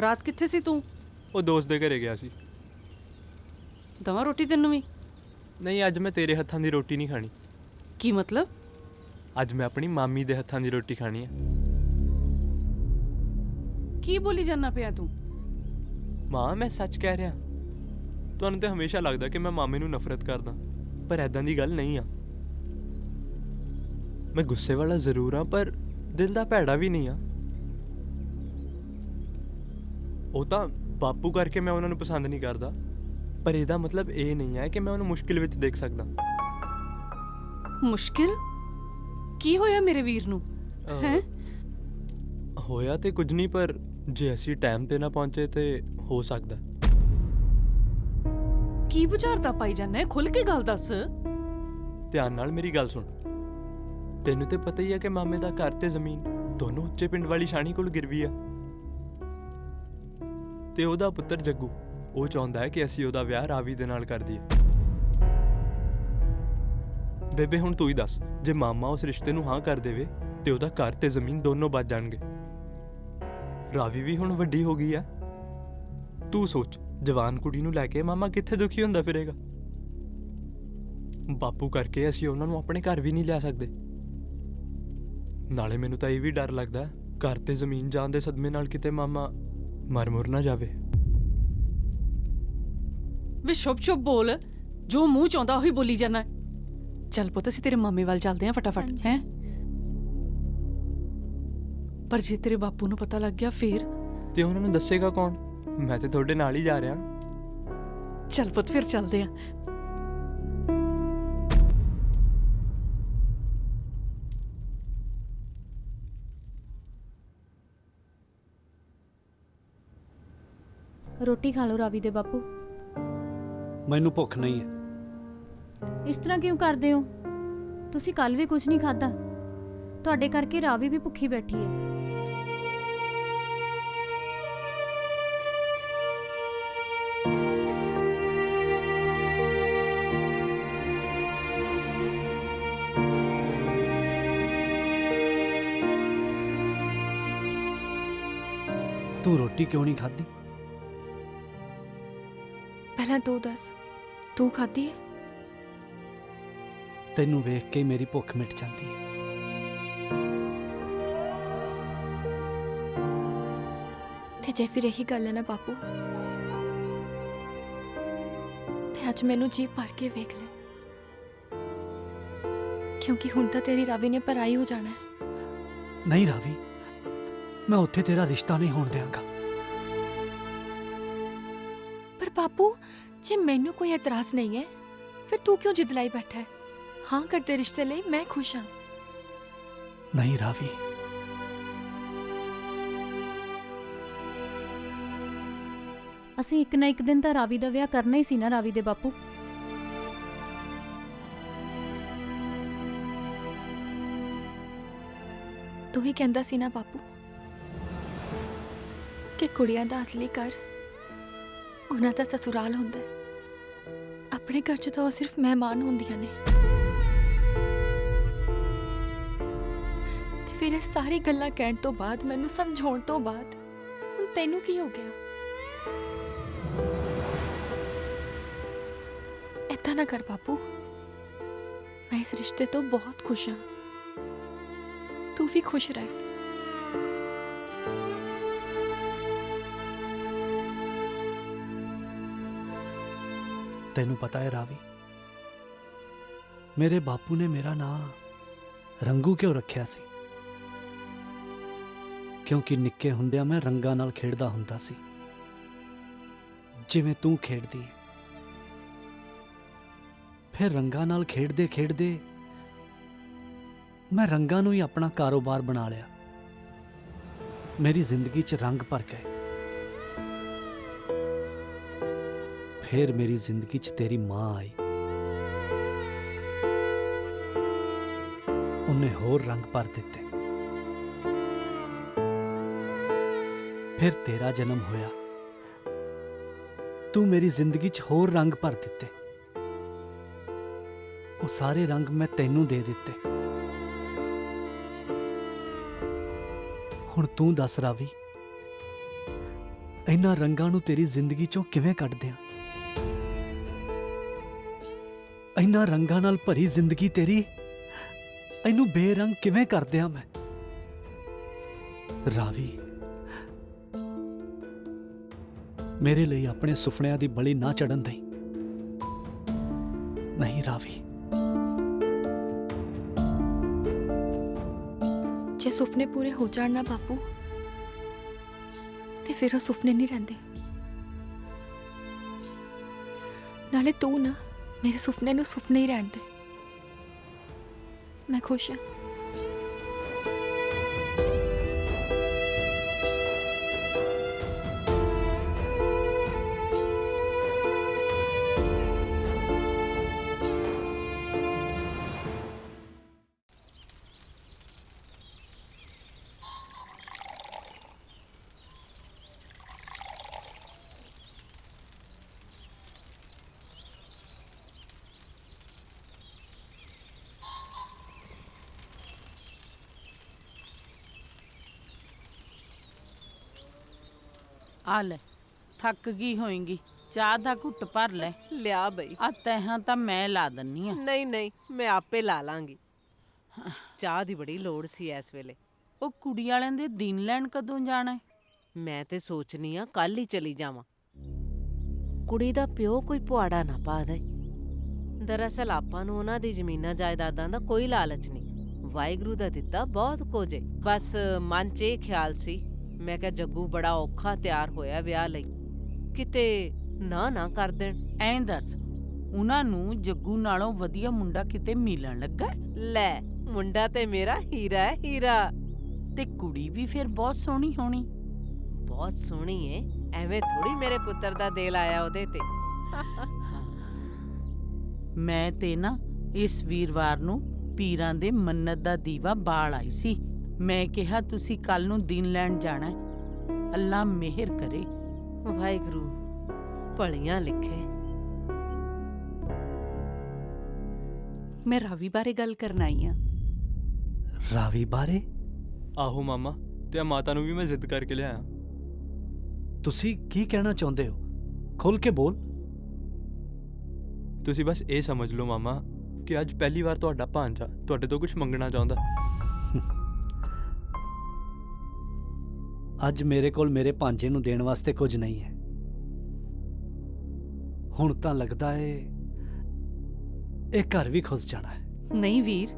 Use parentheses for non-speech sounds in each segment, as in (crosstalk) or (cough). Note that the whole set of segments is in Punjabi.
ਰਾਤ ਕਿੱਥੇ ਸੀ ਤੂੰ? ਉਹ ਦੋਸਤ ਦੇ ਘਰੇ ਗਿਆ ਸੀ। ਦਵਾ ਰੋਟੀ ਤੈਨੂੰ ਵੀ? ਨਹੀਂ ਅੱਜ ਮੈਂ ਤੇਰੇ ਹੱਥਾਂ ਦੀ ਰੋਟੀ ਨਹੀਂ ਖਾਣੀ। ਕੀ ਮਤਲਬ? ਅੱਜ ਮੈਂ ਆਪਣੀ ਮਾਮੀ ਦੇ ਹੱਥਾਂ ਦੀ ਰੋਟੀ ਖਾਣੀ ਹੈ ਕੀ ਬੋਲੀ ਜਾਨਾ ਪਿਆ ਤੂੰ? ਮਾਂ ਮੈਂ ਸੱਚ ਕਹਿ ਰਿਹਾ। ਤੁਹਾਨੂੰ ਤੇ ਹਮੇਸ਼ਾ ਲੱਗਦਾ ਕਿ ਮੈਂ ਮਾਮੇ ਨੂੰ ਨਫ਼ਰਤ ਕਰਦਾ। ਪਰ ਐਦਾਂ ਦੀ ਗੱਲ ਨਹੀਂ ਆ। ਮੈਂ ਗੁੱਸੇ ਵਾਲਾ ਜ਼ਰੂਰ ਆ ਪਰ ਦਿਲ ਦਾ ਭੈੜਾ ਵੀ ਨਹੀਂ ਆ। ਉਹ ਤਾਂ ਬਾਪੂ ਕਰਕੇ ਮੈਂ ਉਹਨਾਂ ਨੂੰ ਪਸੰਦ ਨਹੀਂ ਕਰਦਾ। ਪਰ ਇਹਦਾ ਮਤਲਬ ਇਹ ਨਹੀਂ ਹੈ ਕਿ ਮੈਂ ਉਹਨੂੰ ਮੁਸ਼ਕਿਲ ਵਿੱਚ ਦੇਖ ਸਕਦਾ। ਮੁਸ਼ਕਿਲ? ਕੀ ਹੋਇਆ ਮੇਰੇ ਵੀਰ ਨੂੰ? ਅਹ, ਹੈ? ਹੋਇਆ ਤੇ ਕੁਝ ਨਹੀਂ ਪਰ ਜੇ ਅਸੀਂ ਟਾਈਮ ਤੇ ਨਾ ਪਹੁੰਚੇ ਤੇ ਹੋ ਸਕਦਾ। ਕੀ ਵਿਚਾਰਤਾ ਪਾਈ ਜਾਨਾ ਹੈ ਖੁੱਲ ਕੇ ਗੱਲ ਦੱਸ। ਧਿਆਨ ਨਾਲ ਮੇਰੀ ਗੱਲ ਸੁਣ। ਤੈਨੂੰ ਤੇ ਪਤਾ ਹੀ ਹੈ ਕਿ ਮਾਮੇ ਦਾ ਘਰ ਤੇ ਜ਼ਮੀਨ ਦੋਨੋਂ ਉੱਚੇ ਪਿੰਡ ਵਾਲੀ ਸ਼ਾਨੀ ਕੋਲ ਗਿਰਵੀ ਆ। ਤੇ ਉਹਦਾ ਪੁੱਤਰ ਜੱਗੂ। ਉਹ ਚਾਹੁੰਦਾ ਹੈ ਕਿ ਅਸੀਂ ਉਹਦਾ ਵਿਆਹ ਰਾਵੀ ਦੇ ਨਾਲ ਕਰ ਦਈਏ। ਬੇਬੇ, ਹੁਣ ਤੂੰ ਹੀ ਦੱਸ, ਜੇ ਮਾਮਾ ਉਸ ਰਿਸ਼ਤੇ ਨੂੰ ਹਾਂ ਕਰ ਦੇਵੇ, ਤੇ ਉਹਦਾ ਘਰ ਤੇ ਜ਼ਮੀਨ ਦੋਨੋਂ ਬਚ ਜਾਣਗੇ। ਰਾਵੀ ਵੀ ਹੁਣ ਵੱਡੀ ਹੋ ਗਈ ਆ। ਤੂੰ ਸੋਚ, ਜਵਾਨ ਕੁੜੀ ਨੂੰ ਲੈ ਕੇ ਮਾਮਾ ਕਿੱਥੇ ਦੁਖੀ ਹੁੰਦਾ ਫਿਰੇਗਾ? ਬਾਪੂ ਕਰਕੇ ਅਸੀਂ ਉਹਨਾਂ ਨੂੰ ਆਪਣੇ ਘਰ ਵੀ ਨਹੀਂ ਲਿਆ ਸਕਦੇ। ਨਾਲੇ ਮੈਨੂੰ ਤਾਂ ਇਹ ਵੀ ਡਰ ਲੱਗਦਾ, ਘਰ ਤੇ ਜ਼ਮੀਨ ਜਾਣ ਦੇ ਸਦਮੇ ਨਾਲ ਕਿਤੇ ਮਾਮਾ ਮਰ ਮੁਰ ਨਾ ਜਾਵੇ। ਵੇ ਸ਼ੁਭ ਸ਼ੁਭ ਬੋਲ ਜੋ ਮੂੰਹ ਚਾਹੁੰਦਾ ਉਹੀ ਬੋਲੀ ਹੈ। ਚੱਲ ਪੁੱਤ ਅਸੀਂ ਤੇਰੇ ਮਾਮੇ ਵੱਲ ਚੱਲਦੇ ਆਂ ਫਟਾਫਟ। ਹੈ? ਪਰ ਜੇ ਤੇਰੇ ਬਾਪੂ ਨੂੰ ਪਤਾ ਲੱਗ ਗਿਆ ਫੇਰ? ਤੇ ਉਹਨਾਂ ਨੂੰ ਦੱਸੇਗਾ ਕੌਣ? ਮੈਂ ਤੇ ਤੁਹਾਡੇ ਨਾਲ ਹੀ ਜਾ ਰਿਹਾ। ਚੱਲ ਪੁੱਤ ਫਿਰ ਚੱਲਦੇ ਆਂ ਰੋਟੀ ਖਾ ਲਓ ਰਾਵੀ ਦੇ ਬਾਪੂ। ਮੈਨੂੰ ਭੁੱਖ ਨਹੀਂ ਹੈ। ਇਸ ਤਰ੍ਹਾਂ ਕਿਉਂ ਕਰਦੇ ਹੋ? ਤੁਸੀਂ ਕੱਲ ਵੀ ਕੁਝ ਨਹੀਂ ਖਾਦਾ ਤੁਹਾਡੇ ਕਰਕੇ ਰਾਵੀ ਵੀ ਭੁੱਖੀ ਬੈਠੀ ਹੈ। ਤੂੰ ਰੋਟੀ ਕਿਉਂ ਨਹੀਂ ਖਾਧੀ? ਪਹਿਲਾਂ ਤੂੰ ਦੱਸ ਤੂੰ ਖਾਧੀ ਹੈ? ਤੈਨੂੰ ਵੇਖ ਕੇ ਮੇਰੀ ਭੁੱਖ ਮਿਟ ਜਾਂਦੀ ਹੈ। ਤੇ ਜੇ ਫਿਰ ਇਹੀ ਗੱਲ ਹੈ ਨਾ ਬਾਪੂ ਤੇ ਅੱਜ ਮੈਨੂੰ ਜੀ ਭਰ ਕੇ ਵੇਖ ਲੈ। ਕਿਉਂਕਿ ਹੁਣ ਤਾਂ ਤੇਰੀ ਰਾਵੀ ਨੇ ਪਰਾਈ ਹੋ ਜਾਣਾ ਹੈ। ਨਹੀਂ ਰਾਵੀ ਮੈਂ ਉੱਥੇ ਤੇਰਾ ਰਿਸ਼ਤਾ ਨਹੀਂ ਹੋਣ ਦਿਆਂਗਾ। ਬਾਪੂ ਜੇ ਮੈਨੂੰ ਕੋਈ ਇਤਰਾਜ਼ ਨਹੀਂ ਹੈ ਫਿਰ ਤੂੰ ਕਿਉਂ ਜਿੱਦ ਲਾਈ ਬੈਠਾ ਹੈ? ਹਾਂ ਕਰਦੇ ਰਿਸ਼ਤੇ ਲਈ ਮੈਂ ਖੁਸ਼ ਹਾਂ। ਨਹੀਂ ਰਾਵੀ। ਅਸੀਂ ਇੱਕ ਨਾ ਇੱਕ ਦਿਨ ਤਾਂ ਰਾਵੀ ਦਾ ਵਿਆਹ ਕਰਨਾ ਹੀ ਸੀ ਨਾ ਰਾਵੀ ਦੇ ਬਾਪੂ। ਤੂੰ ਵੀ ਕਹਿੰਦਾ ਸੀ ਨਾ ਬਾਪੂ ਕਿ ਕੁੜੀਆਂ ਦਾ ਅਸਲੀ ਘਰ ਉਹਨਾਂ ਦਾ ਸਸੁਰਾਲ ਹੁੰਦਾ ਹੈ। ਆਪਣੇ ਘਰ 'ਚ ਤਾਂ ਉਹ ਸਿਰਫ ਮਹਿਮਾਨ ਹੁੰਦੀਆਂ ਨੇ। ਤੇ ਫਿਰ ਇਹ ਸਾਰੀ ਗੱਲਾਂ ਕਹਿਣ ਤੋਂ ਬਾਅਦ, ਮੈਨੂੰ ਸਮਝਾਉਣ ਤੋਂ ਬਾਅਦ, ਹੁਣ ਤੈਨੂੰ ਕੀ ਹੋ ਗਿਆ? ਏਦਾਂ ਨਾ ਕਰ ਬਾਪੂ। ਮੈਂ ਇਸ ਰਿਸ਼ਤੇ ਤੋਂ ਬਹੁਤ ਖੁਸ਼ ਹਾਂ। ਤੂੰ ਵੀ ਖੁਸ਼ ਰਹਿ। ਤੈਨੂੰ ਪਤਾ ਹੈ ਰਾਵੀ। ਮੇਰੇ ਬਾਪੂ ਨੇ ਮੇਰਾ ਨਾਂ ਰੰਗੂ ਕਿਉਂ ਰੱਖਿਆ ਸੀ? ਕਿਉਂਕਿ ਨਿੱਕੇ ਹੁੰਦਿਆਂ ਮੈਂ ਰੰਗਾਂ ਨਾਲ ਖੇਡਦਾ ਹੁੰਦਾ ਸੀ। ਜਿਵੇਂ ਤੂੰ ਖੇਡਦੀ ਹੈ ਫਿਰ ਰੰਗਾਂ ਨਾਲ ਖੇਡਦੇ ਖੇਡਦੇ ਮੈਂ ਰੰਗਾਂ ਨੂੰ ਹੀ ਆਪਣਾ ਕਾਰੋਬਾਰ ਬਣਾ ਲਿਆ। ਮੇਰੀ ਜ਼ਿੰਦਗੀ 'ਚ ਰੰਗ ਭਰ ਗਏ। ਫਿਰ ਮੇਰੀ ਜ਼ਿੰਦਗੀ 'ਚ ਤੇਰੀ ਮਾਂ ਆਈ। ਉਹਨੇ ਹੋਰ ਰੰਗ ਭਰ ਦਿੱਤੇ। ਫਿਰ ਤੇਰਾ ਜਨਮ ਹੋਇਆ। ਤੂੰ ਮੇਰੀ ਜ਼ਿੰਦਗੀ 'ਚ ਹੋਰ ਰੰਗ ਭਰ ਦਿੱਤੇ। ਉਹ ਸਾਰੇ ਰੰਗ ਮੈਂ ਤੈਨੂੰ ਦੇ ਦਿੱਤੇ। ਹੁਣ ਤੂੰ ਦੱਸ ਰਾਵੀ, ਇਹਨਾਂ ਰੰਗਾਂ ਨੂੰ ਤੇਰੀ ਜ਼ਿੰਦਗੀ ਚੋਂ ਕਿਵੇਂ ਕੱਢ ਦਿਆਂ ਇਹਨਾਂ ਰੰਗਾਂ ਨਾਲ ਭਰੀ ਜ਼ਿੰਦਗੀ ਤੇਰੀ? ਇਹਨੂੰ ਬੇਰੰਗ ਕਿਵੇਂ ਕਰ ਦਿਆਂ ਮੈਂ? ਰਾਵੀ, ਮੇਰੇ ਲਈ ਆਪਣੇ ਸੁਪਨਿਆਂ ਦੀ ਬਲੀ ਨਾ ਚੜਨ ਦੇਈ। ਨਹੀਂ, ਰਾਵੀ। ਜੇ ਸੁਪਨੇ ਪੂਰੇ ਹੋ ਜਾਣ ਨਾ ਬਾਪੂ, ਤੇ ਫਿਰ ਉਹ ਸੁਪਨੇ ਨਹੀਂ ਰਹਿੰਦੇ। ਨਾਲੇ ਤੂੰ ਨਾ ਮੇਰੇ ਸੁਪਨੇ ਨੂੰ ਸੁਪਨੇ ਹੀ ਰਹਿਣ ਦੇ। ਮੈਂ ਖੁਸ਼ ਹਾਂ। ਆ ਲੈ ਥੱਕ ਗਈ ਹੋਏਗੀ ਚਾਹ ਦਾ ਘੁੱਟ ਭਰ ਲੈ। ਲਿਆ ਬਈ। ਆ ਤਹਾਂ ਤਾਂ ਮੈਂ ਲਾ ਦੰਨੀ ਆ। ਨਹੀਂ ਨਹੀਂ ਮੈਂ ਆਪੇ ਲਾ ਲਾਂਗੀ। ਚਾਹ ਦੀ ਬੜੀ ਲੋੜ ਸੀ ਇਸ ਵੇਲੇ। ਉਹ ਕੁੜੀ ਵਾਲਿਆਂ ਦੇ ਦਿਨ ਲੈਣ ਕਦੋਂ ਜਾਣਾ ਹੈ? ਮੈਂ ਤੇ ਸੋਚਨੀ ਆ ਕੱਲ ਹੀ ਚਲੀ ਜਾਵਾਂ। ਕੁੜੀ ਦਾ ਪਿਓ ਕੋਈ ਪੁਆੜਾ ਨਾ ਪਾ ਦੇ। ਦਰਅਸਲ ਆਪਾਂ ਨੂੰ ਉਹਨਾਂ ਦੀ ਜ਼ਮੀਨਾਂ ਜਾਇਦਾਦਾਂ ਦਾ ਕੋਈ ਲਾਲਚ ਨਹੀਂ। ਵਾਹਿਗੁਰੂ ਦਾ ਦਿੱਤਾ ਬਹੁਤ ਕੁਝ ਏ ਬਸ ਮਨ 'ਚ ਇਹ ਖਿਆਲ ਸੀ ਮੈਂ ਕਿਹਾ ਜੱਗੂ ਬੜਾ ਔਖਾ ਤਿਆਰ ਹੋਇਆ ਵਿਆਹ ਲਈ। ਕਿਤੇ ਨਾ ਨਾ ਕਰ ਦੇਣ। ਐਂ ਦੱਸ ਉਹਨਾਂ ਨੂੰ ਜੱਗੂ ਨਾਲੋਂ ਵਧੀਆ ਮੁੰਡਾ ਕਿਤੇ ਮਿਲਣ ਲੱਗਾ? ਹੈ? ਲੈ ਮੁੰਡਾ ਤੇ ਮੇਰਾ ਹੀਰਾ ਹੈ ਹੀਰਾ। ਤੇ ਕੁੜੀ ਵੀ ਫਿਰ ਬਹੁਤ ਸੋਹਣੀ ਹੋਣੀ। ਬਹੁਤ ਸੋਹਣੀ ਏ। ਐਵੇਂ ਥੋੜੀ ਮੇਰੇ ਪੁੱਤਰ ਦਾ ਦਿਲ ਆਇਆ ਉਹਦੇ ਤੇ। ਮੈਂ ਤੇ ਨਾ ਇਸ ਵੀਰਵਾਰ ਨੂੰ ਪੀਰਾਂ ਦੇ ਮੰਨਤ ਦਾ ਦੀਵਾ ਬਾਲ ਆਈ ਸੀ। ਮੈਂ ਕਿਹਾ ਤੁਸੀਂ ਕੱਲ ਨੂੰ ਦਿਨ ਲੈਣ ਜਾਣਾ ਹੈ। ਅੱਲਾ ਮਿਹਰ ਕਰੇ। ਵਾਹਿਗੁਰੂ ਭਲੀਆਂ ਲਿਖੇ। ਮੈਂ ਰਾਵੀ ਬਾਰੇ ਗੱਲ ਕਰਨ ਆਈ ਆ। ਰਾਵੀ ਬਾਰੇ? ਆਹੋ ਮਾਮਾ ਤੇ ਮਾਤਾ ਨੂੰ ਵੀ ਮੈਂ ਜ਼ਿੱਦ ਕਰਕੇ ਲਿਆਇਆ। ਤੁਸੀਂ ਕੀ ਕਹਿਣਾ ਚਾਹੁੰਦੇ ਹੋ? ਖੁੱਲ ਕੇ ਬੋਲ। ਤੁਸੀਂ ਬਸ ਇਹ ਸਮਝ ਲਓ ਮਾਮਾ ਕਿ ਅੱਜ ਪਹਿਲੀ ਵਾਰ ਤੁਹਾਡਾ ਭਾਂਜਾ ਤੁਹਾਡੇ ਤੋਂ ਕੁਝ ਮੰਗਣਾ ਚਾਹੁੰਦਾ। (laughs) ਅੱਜ ਮੇਰੇ ਕੋਲ ਮੇਰੇ ਭਾਂਜੇ ਨੂੰ ਦੇਣ ਵਾਸਤੇ ਕੁਝ ਨਹੀਂ ਹੈ। ਹੁਣ ਤਾਂ ਲੱਗਦਾ ਏ ਇਹ ਘਰ ਵੀ ਖੁੱਸ ਜਾਣਾ ਹੈ। ਨਹੀਂ ਵੀਰ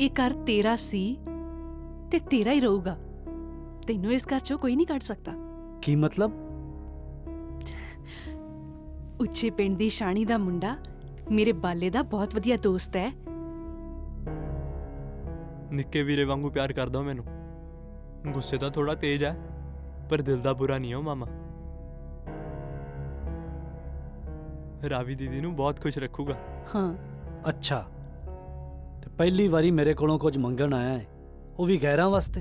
ਇਹ ਘਰ ਤੇਰਾ ਸੀ ਤੇ ਤੇਰਾ ਹੀ ਰਹੂਗਾ। ਤੈਨੂੰ ਇਸ ਘਰ ਚੋਂ ਕੋਈ ਨਹੀਂ ਕੱਢ ਸਕਦਾ। ਕੀ ਮਤਲਬ? ਉੱਚੇ ਪਿੰਡ ਦੀ ਸ਼ਾਣੀ ਦਾ ਮੁੰਡਾ ਮੇਰੇ ਬਾਲੇ ਦਾ ਬਹੁਤ ਵਧੀਆ ਦੋਸਤ ਹੈ। ਨਿੱਕੇ ਵੀਰੇ ਵਾਂਗੂ ਪਿਆਰ ਕਰਦਾ ਉਹ ਮੈਨੂੰ। ਗੁੱਸੇ ਦਾ ਥੋੜਾ ਤੇਜ਼ ਹੈ ਪਰ ਦਿਲ ਦਾ ਬੁਰਾ ਨਹੀਂ ਹੈ ਉਹ ਮਾਮਾ। ਰਾਵੀ ਦੀਦੀ ਨੂੰ ਬਹੁਤ ਖੁਸ਼ ਰੱਖੂਗਾ। ਹਾਂ। ਅੱਛਾ। ਤੇ ਪਹਿਲੀ ਵਾਰੀ ਮੇਰੇ ਕੋਲੋਂ ਕੁਝ ਮੰਗਣ ਆਇਆ ਹੈ ਉਹ ਵੀ ਗੈਰਾਂ ਵਾਸਤੇ?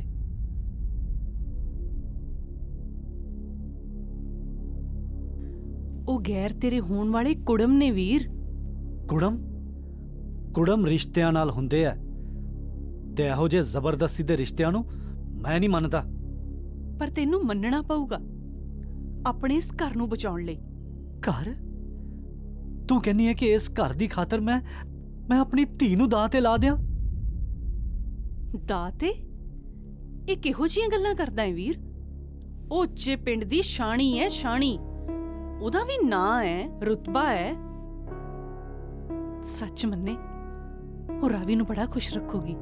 ਉਹ ਗੈਰ ਤੇਰੇ ਹੋਣ ਵਾਲੇ ਕੁੜਮ ਨੇ ਵੀਰ। ਕੁੜਮ? ਕੁੜਮ ਰਿਸ਼ਤਿਆਂ ਨਾਲ ਹੁੰਦੇ ਆ। ਤੇ ਇਹੋ ਜਿਹੇ ਜ਼ਬਰਦਸਤੀ ਦੇ ਰਿਸ਼ਤਿਆਂ ਨੂੰ ਮੈਂ ਨਹੀਂ ਮੰਨਦਾ। ਪਰ ਤੈਨੂੰ ਮੰਨਣਾ ਪਊਗਾ ਆਪਣੇ ਇਸ ਘਰ ਨੂੰ ਬਚਾਉਣ ਲਈ। ਘਰ? ਤੂੰ ਕਹਿੰਨੀ ਹੈ ਕਿ ਇਸ ਘਰ ਦੀ ਖਾਤਰ ਮੈਂ ਮੈਂ ਆਪਣੀ ਧੀ ਨੂੰ ਦਾਅ ਤੇ ਲਾ ਦਿਆਂ? ਦਾਤੇ ਇਹ ਕਿਹੋ ਜੀਆਂ ਗੱਲਾਂ ਕਰਦਾ ਹੈ ਵੀਰ? ਉਹ ਉੱਚੇ ਪਿੰਡ ਦੀ ਸ਼ਾਣੀ ਹੈ ਸ਼ਾਣੀ। ਉਹਦਾ ਵੀ ਨਾਂ ਹੈ ਰੁਤਬਾ ਹੈ। ਸੱਚ ਮੰਨੇ ਉਹ ਰਾਵੀ ਨੂੰ ਬੜਾ ਖੁਸ਼ ਰੱਖੂਗੀ।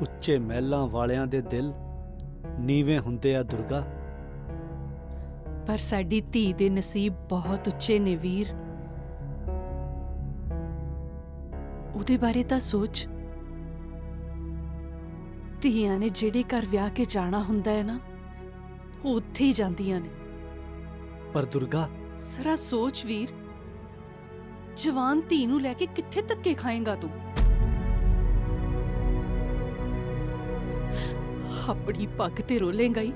ਉੱਚੇ ਮਹਿਲਾਂ ਵਾਲਿਆਂ ਦੇ ਦਿਲ ਨੀਵੇਂ ਹੁੰਦੇ ਆ ਦੁਰਗਾ। ਪਰ ਸਾਡੀ ਧੀ ਦੇ ਨਸੀਬ ਬਹੁਤ ਉੱਚੇ ਨੇ ਵੀਰ। ਉਹਦੇ ਬਾਰੇ ਤਾਂ ਸੋਚ। ਧੀਆਂ ਨੇ ਜਿਹੜੇ ਘਰ ਵਿਆਹ ਕੇ ਜਾਣਾ ਹੁੰਦਾ ਹੈ ਨਾ ਉਹ ਉੱਥੇ ਹੀ ਜਾਂਦੀਆਂ ਨੇ। ਪਰ ਦੁਰਗਾ। ਜ਼ਰਾ ਸੋਚ ਵੀਰ। ਜਵਾਨ ਧੀ ਨੂੰ ਲੈ ਕੇ ਕਿੱਥੇ ਧੱਕੇ ਖਾਏਗਾ ਤੂੰ? ਆਪਣੀ ਪੱਗ ਤੇ ਰੋਲੇਗਾ ਹੀ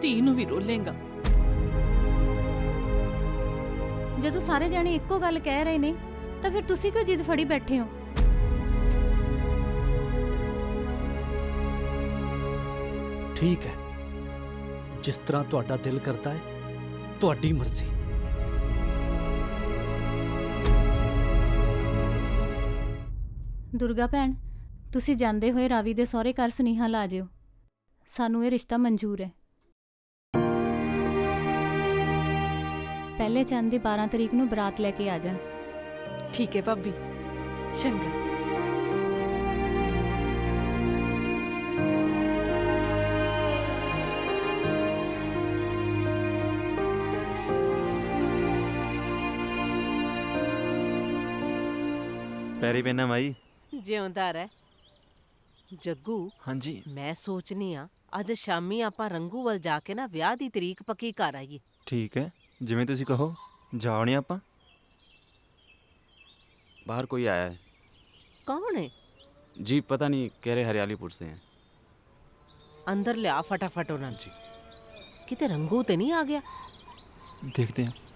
ਧੀ ਨੂੰ ਵੀ ਰੋਲੇਗਾ। ਜਦੋਂ ਸਾਰੇ ਜਾਣੇ ਇੱਕੋ ਗੱਲ ਕਹਿ ਰਹੇ ਨੇ ਤਾਂ ਫਿਰ ਤੁਸੀਂ ਕਿਉਂ ਜਿੱਦ ਫੜੀ ਬੈਠੇ ਹੋ? ਠੀਕ ਹੈ। ਜਿਸ ਤਰ੍ਹਾਂ ਤੁਹਾਡਾ ਦਿਲ ਕਰਦਾ ਹੈ ਤੁਹਾਡੀ ਮਰਜ਼ੀ। ਦੁਰਗਾ ਭੈਣ ਤੁਸੀਂ ਜਾਂਦੇ ਹੋਏ ਰਾਵੀ ਦੇ ਸਹੁਰੇ ਘਰ ਸੁਨੇਹਾ ਲਾ ਜਿਓ। ਸਾਨੂੰ ਇਹ ਰਿਸ਼ਤਾ ਮਨਜ਼ੂਰ ਹੈ। ਪਹਿਲੇ ਚੰਦ ਦੀ 12 ਤਰੀਕ ਨੂੰ ਬਰਾਤ ਲੈ ਕੇ ਆ ਜਾਣ। ਠੀਕ ਹੈ ਭਾਬੀ। ਚੰਗਾ। ਪੈਰੀ ਪੈਣਾ ਮਾਈ। ਜਿਉਂਦਾ ਰਹਿ। ਜੱਗੂ ਹਾਂਜੀ ਮੈਂ ਸੋਚਨੀ ਆ ਅੱਜ ਸ਼ਾਮੀ ਆਪਾਂ ਰੰਗੂ ਵੱਲ ਜਾ ਕੇ ਨਾ ਵਿਆਹ ਦੀ ਤਰੀਕ ਪੱਕੀ ਕਰ ਆਈਏ ਠੀਕ ਹੈ ਜਿਵੇਂ ਤੁਸੀਂ ਕਹੋ ਜਾਣੇ ਆਪਾਂ बाहर कोई आया है ਕੌਣ ਹੈ जी पता नहीं कह रहे हरियालीपुर से हैं ਅੰਦਰ ਲਿਆ ਫਟਾਫਟ ਉਹਨਾਂ ਨੂੰ ਕਿਤੇ ਰੰਗੂ ਤੇ ਨਹੀਂ ਆ ਗਿਆ देखते हैं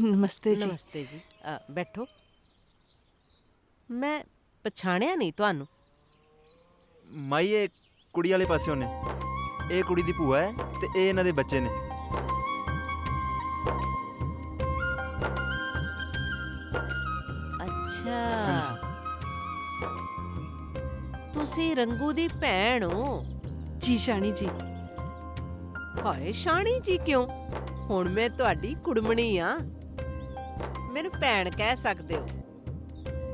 ਨਮਸਤੇ ਜੀ। ਨਮਸਤੇ ਜੀ। ਅ, ਬੈਠੋ। ਮੈਂ ਪਛਾਣਿਆ ਨਹੀਂ ਤੁਹਾਨੂੰ। ਮਾਈ ਇਹ ਕੁੜੀ ਵਾਲੇ ਪਾਸਿਓਂ ਨੇ। ਇਹ ਕੁੜੀ ਦੀ ਭੂਆ ਹੈ ਤੇ ਇਹ ਇਹਨਾਂ ਦੇ ਬੱਚੇ ਨੇ। ਅੱਛਾ। ਤੁਸੀਂ ਰੰਗੂ ਦੀ ਭੈਣ ਹੋ। ਜੀ ਸ਼ਾਣੀ ਜੀ। ਹਾਏ ਸ਼ਾਣੀ ਜੀ ਕਿਉਂ? ਹੁਣ ਮੈਂ ਤੁਹਾਡੀ ਕੁੜਮਣੀ ਆ। ਮੈਨੂੰ ਭੈਣ ਕਹਿ ਸਕਦੇ ਹੋ।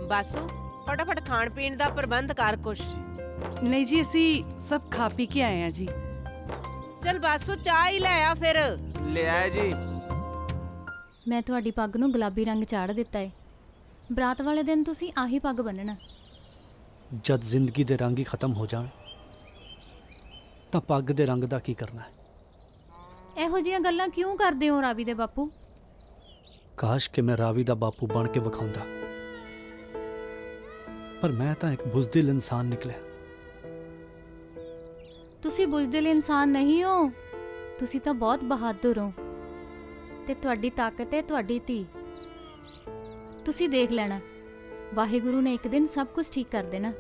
ਬਾਸੂ ਫਟਾਫਟ ਖਾਣ ਪੀਣ ਦਾ ਪ੍ਰਬੰਧ ਕਰ ਕੁਛ। ਨਹੀਂ ਜੀ ਅਸੀਂ ਸਭ ਖਾ ਪੀ ਕੇ ਆਏ ਆ ਜੀ। ਚਲ ਬਾਸੂ ਚਾਹ ਹੀ ਲੈ ਆ ਫਿਰ। ਲਿਆ ਜੀ। ਮੈਂ ਤੁਹਾਡੀ ਪੱਗ ਨੂੰ ਗੁਲਾਬੀ ਰੰਗ ਚਾੜ ਦਿੱਤਾ ਏ। ਬਰਾਤ ਵਾਲੇ ਦਿਨ ਤੁਸੀਂ ਆਹੀ ਪੱਗ ਬੰਨਣਾ। ਜਦ ਜ਼ਿੰਦਗੀ ਦੇ ਰੰਗ ਹੀ ਖਤਮ ਹੋ ਜਾਣ ਤਾਂ ਪੱਗ ਦੇ ਰੰਗ ਦਾ ਕੀ ਕਰਨਾ ਹੈ? ਇਹੋ ਜੀਆਂ ਗੱਲਾਂ ਕਿਉਂ ਕਰਦੇ ਹੋ ਰਾਵੀ ਦੇ ਬਾਪੂ? ਕਾਸ਼ ਕਿ ਮੈਂ ਰਾਵੀ ਦਾ ਬਾਪੂ ਬਣ ਕੇ ਵਿਖਾਉਂਦਾ। ਪਰ ਮੈਂ ਤਾਂ ਇੱਕ ਬੁਜ਼ਦਿਲ ਇਨਸਾਨ ਨਿਕਲਿਆ। ਤੁਸੀਂ ਬੁਝਦਿਲ ਇਨਸਾਨ ਨਹੀਂ ਹੋ। ਤੁਸੀਂ ਤਾਂ ਬਹੁਤ ਬਹਾਦਰ ਹੋ। ਤੇ ਤੁਹਾਡੀ ਤਾਕਤ ਹੈ ਤੁਹਾਡੀ ਧੀ। ਤੁਸੀਂ ਦੇਖ ਲੈਣਾ ਵਾਹਿਗੁਰੂ ਨੇ ਇੱਕ ਦਿਨ ਸਭ ਕੁਝ ਠੀਕ ਕਰ ਦੇਣਾ।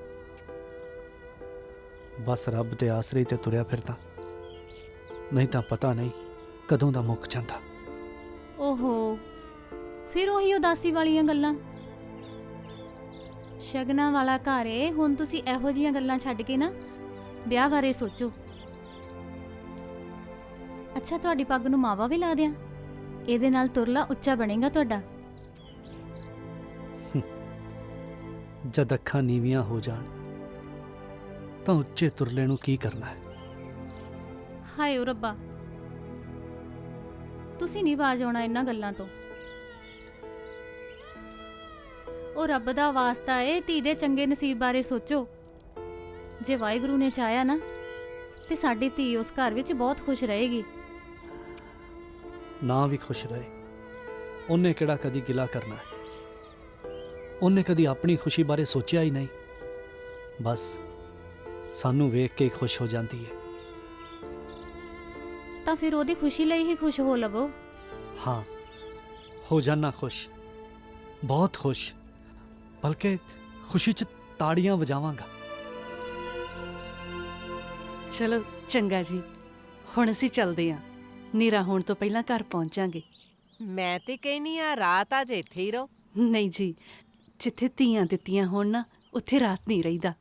ਬਸ ਰੱਬ ਦੇ ਆਸਰੇ ਤੇ ਤੁਰਿਆ ਫਿਰਦਾ। ਨਹੀਂ ਤਾਂ ਪਤਾ ਨਹੀਂ ਕਦੋਂ ਦਾ ਮੁੱਕ ਜਾਂਦਾ। ਓਹੋ ਫਿਰ ਉਹੀ ਉਦਾਸੀ ਵਾਲੀਆਂ ਗੱਲਾਂ। ਸ਼ਗਨਾਂ ਵਾਲਾ ਘਰ ਏ ਹੁਣ ਤੁਸੀਂ ਇਹੋ ਜੀਆਂ ਗੱਲਾਂ ਛੱਡ ਕੇ ਨਾ ਵਿਆਹ ਬਾਰੇ ਸੋਚੋ। ਅੱਛਾ ਤੁਹਾਡੀ ਪੱਗ ਨੂੰ ਮਾਵਾ ਵੀ ਲਾ ਦਿਆਂ। ਇਹਦੇ ਨਾਲ ਤੁਰਲਾ ਉੱਚਾ ਬਣੇਗਾ ਤੁਹਾਡਾ। ਜਦ ਅੱਖਾਂ ਨੀਵੀਆਂ ਹੋ ਜਾਣ ਤਾਂ ਉੱਚੇ ਤੁਰਲੇ ਨੂੰ ਕੀ ਕਰਨਾ ਹੈ? ਹਾਏ ਓ ਰੱਬਾ। ਤੁਸੀਂ ਨਹੀਂ ਬਾਜ ਆਉਣਾ ਇਹਨਾਂ ਗੱਲਾਂ ਤੋਂ। ਉਹ ਰੱਬ ਦਾ ਵਾਸਤਾ ਏ ਧੀ ਦੇ ਚੰਗੇ ਨਸੀਬ ਬਾਰੇ ਸੋਚੋ। ਜੇ ਵਾਹਿਗੁਰੂ ਨੇ ਚਾਹਿਆ ਨਾ ਤੇ ਸਾਡੀ ਧੀ ਉਸ ਘਰ ਵਿੱਚ ਬਹੁਤ ਖੁਸ਼ ਰਹੇਗੀ। ਨਾ ਵੀ ਖੁਸ਼ ਰਹੇ। ਉਹਨੇ ਕਿਹੜਾ ਕਦੀ ਗਿਲਾ ਕਰਨਾ ਹੈ? ਉਹਨੇ ਕਦੀ ਆਪਣੀ ਖੁਸ਼ੀ ਬਾਰੇ ਸੋਚਿਆ ਹੀ ਨਹੀਂ। ਬਸ ਸਾਨੂੰ ਵੇਖ ਕੇ ਹੀ ਖੁਸ਼ ਹੋ ਜਾਂਦੀ ਹੈ ਤਾਂ ਫਿਰ ਉਹਦੀ ਖੁਸ਼ੀ ਲਈ ਹੀ ਖੁਸ਼ ਹੋ ਲਵੋ। ਹਾਂ ਹੋ ਜਾਣਾ ਖੁਸ਼। ਬਹੁਤ ਖੁਸ਼। ਬਲਕਿ ਖੁਸ਼ੀ 'ਚ ਤਾੜੀਆਂ ਵਜਾਵਾਂਗਾ। ਚਲੋ ਚੰਗਾ ਜੀ। ਹੁਣ ਅਸੀਂ ਚੱਲਦੇ ਹਾਂ ਨੀਰਾ ਹੋਣ ਤੋਂ ਪਹਿਲਾਂ ਘਰ ਪਹੁੰਚਾਂਗੇ। ਮੈਂ ਤੇ ਕਹਿਨੀ ਆ ਰਾਤ ਅੱਜ ਇੱਥੇ ਹੀ ਰਹੋ। ਨਹੀਂ ਜੀ ਜਿੱਥੇ ਧੀਆਂ ਦਿੱਤੀਆਂ ਹੋਣ ਨਾ ਉੱਥੇ ਰਾਤ ਨਹੀਂ ਰਹੀਦਾ।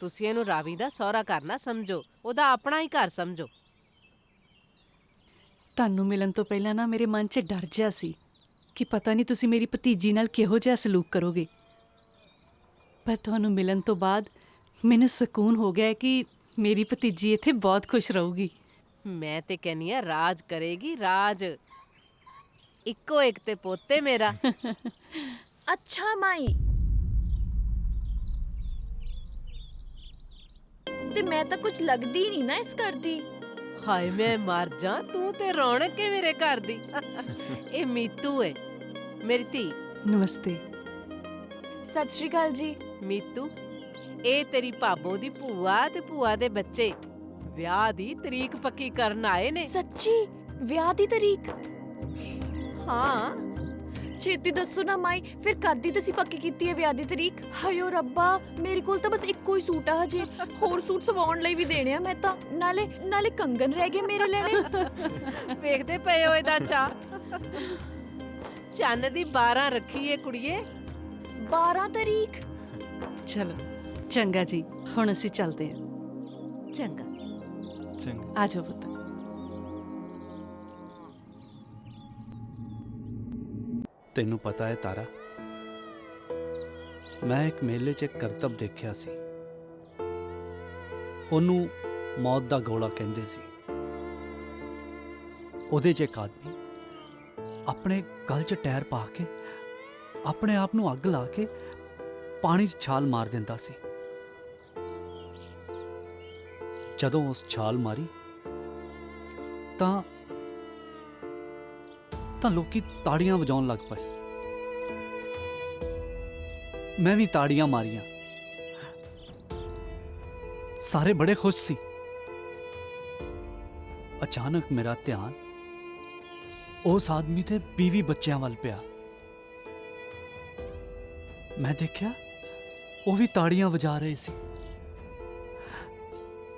ਤੁਸੀਂ ਇਹਨੂੰ ਰਾਵੀ ਦਾ ਸਹੁਰਾ ਘਰ ਨਾ ਸਮਝੋ ਉਹਦਾ ਆਪਣਾ ਹੀ ਘਰ ਸਮਝੋ। ਤੁਹਾਨੂੰ ਮਿਲਣ ਤੋਂ ਪਹਿਲਾਂ ਨਾ ਮੇਰੇ ਮਨ 'ਚ ਡਰ ਜਿਹਾ ਸੀ। ਕਿ ਪਤਾ ਨਹੀਂ ਤੁਸੀਂ ਮੇਰੀ ਭਤੀਜੀ ਨਾਲ ਕਿਹੋ ਜਿਹਾ ਸਲੂਕ ਕਰੋਗੇ। ਪਰ ਤੁਹਾਨੂੰ ਮਿਲਣ ਤੋਂ ਬਾਅਦ ਮੈਨੂੰ ਸਕੂਨ ਹੋ ਗਿਆ ਹੈ ਕਿ ਮੇਰੀ ਭਤੀਜੀ ਇੱਥੇ ਬਹੁਤ ਖੁਸ਼ ਰਹੂਗੀ। ਮੈਂ ਤੇ ਕਹਿੰਨੀ ਆ ਰਾਜ ਕਰੇਗੀ ਰਾਜ। ਇੱਕੋ ਇੱਕ ਤੇ ਪੋਤੇ ਮੇਰਾ। (laughs) ਅੱਛਾ ਮਾਈ। ਤੇ ਮੈਂ ਤਾਂ ਕੁਝ ਲੱਗਦੀ ਨਹੀਂ ਨਾ ਇਸ ਘਰ ਦੀ। ਹਾਏ ਮੈਂ ਮਰ ਜਾ ਤੂੰ ਤੇ ਰੌਣਕ ਹੈ ਮੇਰੇ ਘਰ ਦੀ। ਇਹ ਮੀਤੂ ਹੈ ਮੇਰੀ ਧੀ। ਨਮਸਤੇ। ਸਤਿ ਸ਼੍ਰੀ ਅਕਾਲ ਜੀ। ਮੀਤੂ ਇਹ ਤੇਰੀ ਭਾਬੋ ਦੀ ਭੂਆ ਤੇ ਭੂਆ ਦੇ ਬੱਚੇ। ਵਿਆਹ ਦੀ ਤਰੀਕ ਪੱਕੀ ਕਰਨ ਆਏ ਨੇ। ਸੱਚੀ? ਵਿਆਹ ਦੀ ਤਾਰੀਖ ਹਾਂ। ਛੇਤੀ ਦੱਸੋ ਨਾ ਮਾਈ ਫਿਰ ਕਦ ਦੀ ਤੁਸੀਂ ਪੱਕੀ ਕੀਤੀ ਹੈ ਵਿਆਹ ਦੀ ਤਰੀਕ? ਹਾਇਓ ਰੱਬਾ ਮੇਰੇ ਕੋਲ ਤਾਂ ਬਸ ਇੱਕੋ ਹੀ ਸੂਟ ਆ ਹਜੇ। ਹੋਰ ਸੂਟ ਸਵਾਉਣ ਲਈ ਵੀ ਦੇਣੇ ਆ ਮੈਂ ਤਾਂ। ਨਾਲੇ ਨਾਲੇ ਕੰਗਨ ਰਹਿ ਗਏ ਮੇਰੇ ਲੈਣੇ। ਵੇਖਦੇ ਪਏ ਹੋ ਇਹਦਾ ਚਾ ਚੰਨ ਦੀ 12 ਰੱਖੀ ਏ ਕੁੜੀਏ। 12 ਤਰੀਕ? ਚਲੋ ਚੰਗਾ ਜੀ। ਹੁਣ ਅਸੀਂ ਚੱਲਦੇ ਹਾਂ। ਚੰਗਾ। ਚੰਗਾ। ਆ ਜਾਓ ਪੁੱਤ। ਤੈਨੂੰ ਪਤਾ ਹੈ ਤਾਰਾ, ਮੈਂ ਇੱਕ ਮੇਲੇ 'ਚ ਇੱਕ ਕਰਤਬ ਦੇਖਿਆ ਸੀ। ਉਹਨੂੰ ਮੌਤ ਦਾ ਗੋਲਾ ਕਹਿੰਦੇ ਸੀ। ਉਹਦੇ 'ਚ ਇੱਕ ਆਦਮੀ ਆਪਣੇ ਗਲ 'ਚ ਟਾਇਰ ਪਾ ਕੇ, ਆਪਣੇ ਆਪ ਨੂੰ ਅੱਗ ਲਾ ਕੇ ਪਾਣੀ 'ਚ ਛਾਲ ਮਾਰ ਦਿੰਦਾ ਸੀ। ਜਦੋਂ ਉਸ ਛਾਲ ਮਾਰੀ, ਤਾਂ ਤਾਂ ਲੋਕੀ ਤਾੜੀਆਂ ਵਜਾਉਣ ਲੱਗ ਪਏ। ਮੈਂ ਵੀ ਤਾੜੀਆਂ ਮਾਰੀਆਂ। ਸਾਰੇ ਬੜੇ ਖੁਸ਼ ਸੀ। ਅਚਾਨਕ ਮੇਰਾ ਧਿਆਨ ਉਸ ਆਦਮੀ ਤੇ 20 ਬੱਚਿਆਂ ਵੱਲ ਪਿਆ। ਮੈਂ ਦੇਖਿਆ ਉਹ ਵੀ ਤਾੜੀਆਂ ਵਜਾ ਰਹੇ ਸੀ।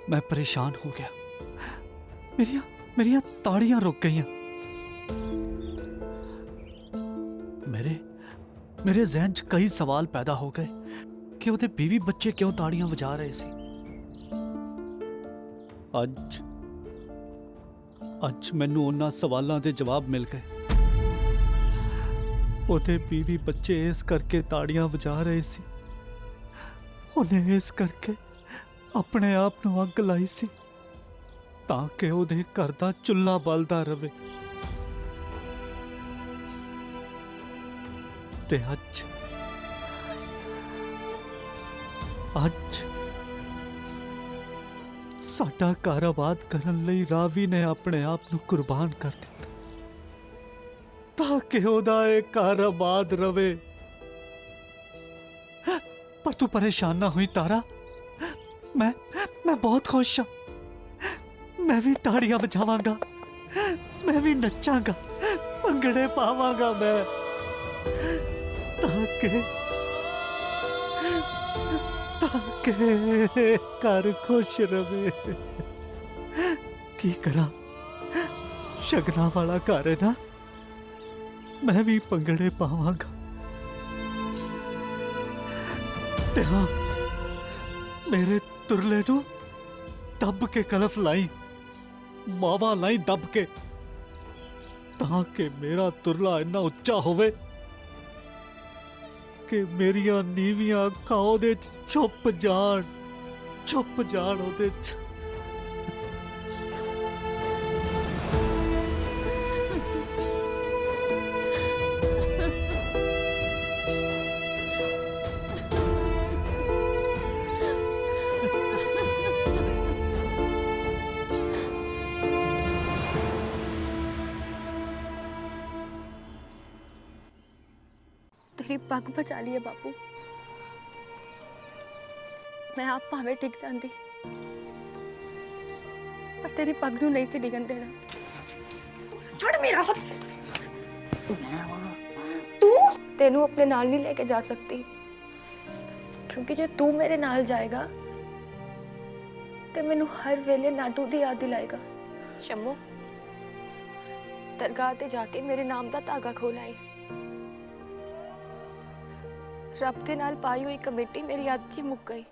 ਮੈਂ ਪਰੇਸ਼ਾਨ ਹੋ ਗਿਆ। ਮੇਰੀਆਂ ਮੇਰੀਆਂ ਤਾੜੀਆਂ ਰੁਕ ਗਈਆਂ। ਮੇਰੇ ਮੇਰੇ ਜ਼ਿਹਨ 'ਚ ਕਈ ਸਵਾਲ ਪੈਦਾ ਹੋ ਗਏ ਕਿ ਉਹਦੇ ਬੀਵੀ ਬੱਚੇ ਕਿਉਂ ਤਾੜੀਆਂ ਵਜਾ ਰਹੇ ਸੀ? ਅੱਜ ਅੱਜ ਮੈਨੂੰ ਉਹਨਾਂ ਸਵਾਲਾਂ ਦੇ ਜਵਾਬ ਮਿਲ ਗਏ। ਉਹਦੇ ਬੀਵੀ ਬੱਚੇ ਇਸ ਕਰਕੇ ਤਾੜੀਆਂ ਵਜਾ ਰਹੇ ਸੀ। ਉਹਨੇ ਇਸ ਕਰਕੇ ਆਪਣੇ ਆਪ ਨੂੰ ਅੱਗ ਲਾਈ ਸੀ ਤਾਂ ਕਿ ਉਹਦੇ ਘਰ ਦਾ ਚੁੱਲ੍ਹਾ ਬਲਦਾ ਰਹੇ ਤੇ ਅੱਜ ਅੱਜ ਸਾਡਾ ਘਰ ਕਰਨ ਲਈ ਰਾਵੀ ਨੇ ਆਪਣੇ ਆਪ ਨੂੰ ਕੁਰਬਾਨ ਕਰ ਦਿੱਤਾ। ਤਾਂ ਕਿ ਉਹਦਾ ਇਹ ਘਰ ਰਵੇ। ਪਰ ਤੂੰ ਪਰੇਸ਼ਾਨ ਨਾ ਹੋਈ ਤਾਰਾ। ਮੈਂ ਮੈਂ ਬਹੁਤ ਖੁਸ਼ ਹਾਂ। ਮੈਂ ਵੀ ਤਾੜੀਆਂ ਵਜਾਵਾਂਗਾ। ਮੈਂ ਵੀ ਨੱਚਾਂਗਾ। ਭੰਗੜੇ ਪਾਵਾਂਗਾ ਮੈਂ। ਕਿ ਤਾਂ ਕਿ ਘਰ ਖੁਸ਼ ਰਵੇ। ਕੀ ਕਰਾਂ? ਸ਼ਗਨਾ ਵਾਲਾ ਘਰ ਹੈ ਨਾ। ਮੈਂ ਵੀ ਭੰਗੜੇ ਪਾਵਾਂਗਾ। ਤੇ ਹਾਂ, ਮੇਰੇ ਤੁਰਲੇ ਨੂੰ ਦੱਬ ਕੇ ਕਲਫ ਲਾਈ, ਮਾਵਾ ਲਾਈ ਦੱਬ ਕੇ, ਤਾਂ ਕਿ ਮੇਰਾ ਤੁਰਲਾ ਇੰਨਾ ਉੱਚਾ ਹੋਵੇ। ਕਿ ਮੇਰੀਆਂ ਨੀਵੀਆਂ ਅੱਖਾਂ ਉਹਦੇ ਚ ਛੁਪ ਜਾਣ ਛੁਪ ਜਾਣ ਉਹਦੇ ਚ। ਤੇਰੀ ਪੱਗ ਬਚਾ ਲਈ ਹੈ ਬਾਪੂ। ਮੈਂ ਆਪ ਭਾਵੇਂ ਟਿਕ ਜਾਂਦੀ। ਪਰ ਤੇਰੀ ਪੱਗ ਨੂੰ ਨਹੀਂ ਸੀ ਡਿੱਗਣ ਦੇਣਾ। ਛੱਡ ਮੇਰਾ ਹੱਥ। ਤੂੰ? ਤੈਨੂੰ ਆਪਣੇ ਨਾਲ ਨਹੀਂ ਲੈ ਕੇ ਜਾ ਸਕਤੀ ਕਿਉਂਕਿ ਜੇ ਤੂੰ ਮੇਰੇ ਨਾਲ ਜਾਏਗਾ ਤੇ ਮੈਨੂੰ ਹਰ ਵੇਲੇ ਨਾਟੂ ਦੀ ਯਾਦ ਦਿਲਾਏਗਾ। ਸ਼ੰਮੋ। ਦਰਗਾਹ ਤੇ ਜਾ ਕੇ ਮੇਰੇ ਨਾਮ ਦਾ ਧਾਗਾ ਖੋਲਾਈ। ਰੱਬ ਦੇ ਨਾਲ ਪਾਈ ਹੋਈ ਕਮੇਟੀ ਮੇਰੀ ਅੱਜ ਹੀ ਮੁੱਕ ਗਈ।